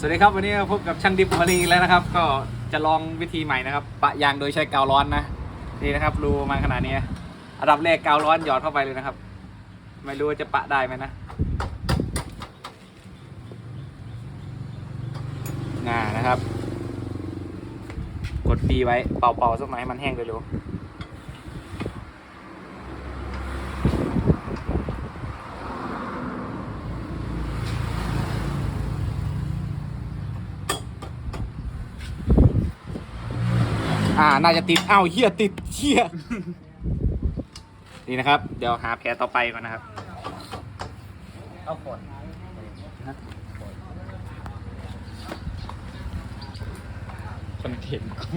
สวัสดีครับวันนี้พบกับช่างดิบมารีแล้วนะครับ ก็จะลองวิธีใหม่นะครับ ปะยางโดยใช้กาวร้อนนะนี่นะครับรูมาขนาดนี้อันดับแรกกาวร้อนหยอดเข้าไปเลยนะครับ ไม่รู้ว่าจะปะได้ไหมนะงานะครับ กดปีไว้เป่าๆสักหน่อยให้มันแห้งเร็วๆ อ่า น่าจะติดอ้าวเฮียติดเฮียนี่นะครับ เดี๋ยวหาแผลต่อไปก่อนนะครับ เอาฝนคอนเทนต์กู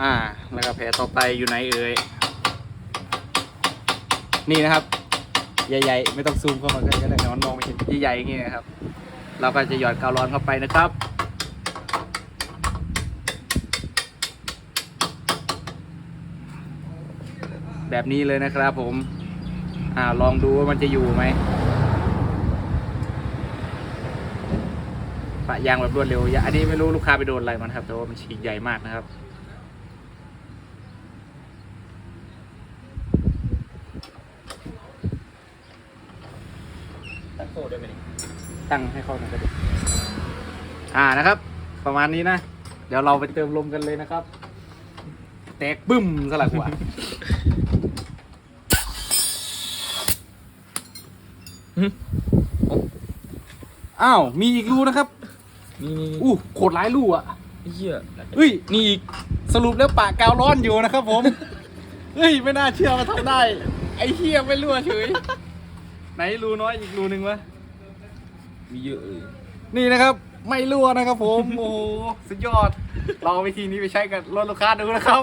อ่า แล้วก็แผลต่อไปอยู่ไหนเอ่ย นี่นะครับ ใหญ่ๆ ไม่ต้องซูมเข้ามาใกล้ก็ได้เดี๋ยวมันมองไม่เห็นใหญ่ๆอย่างงี้นะครับ เราก็จะหยอดกาวร้อนเข้าไปนะครับ แบบนี้เลยนะครับผมอ่าลองดูว่ามันจะอยู่ไหมปะยางแบบรวดเร็วอย่าอันนี้ไม่รู้ลูกค้าไปโดนอะไรมันครับแต่ว่ามันฉีกใหญ่มากนะครับตั้งโซ่ได้ไหมนี่ตั้งให้เข้าหน่อยก็ได้อ่านะครับ ประมาณนี้นะ เดี๋ยวเราไปเติมลมกันเลยนะครับ แตกบึ้มสลักหัว อ้าว มีอีกรูนะครับ นี่นี่อู้โคตรหลายรูอะเหี้ยเฮ้ย นี่อีก สรุปแล้วปากกาวร้อนอยู่นะครับผม เฮ้ย ไม่น่าเชื่อมาทำได้ ไอ้เฮียไม่รั่วเฉย ไหนรูน้อยอีกรูหนึ่งวะ มีเยอะเลย นี่นะครับ ไม่รั่วนะครับผม โอ้โห สุดยอด ลองวิธีนี้ไปใช้กับรถลูกค้าดูนะครับ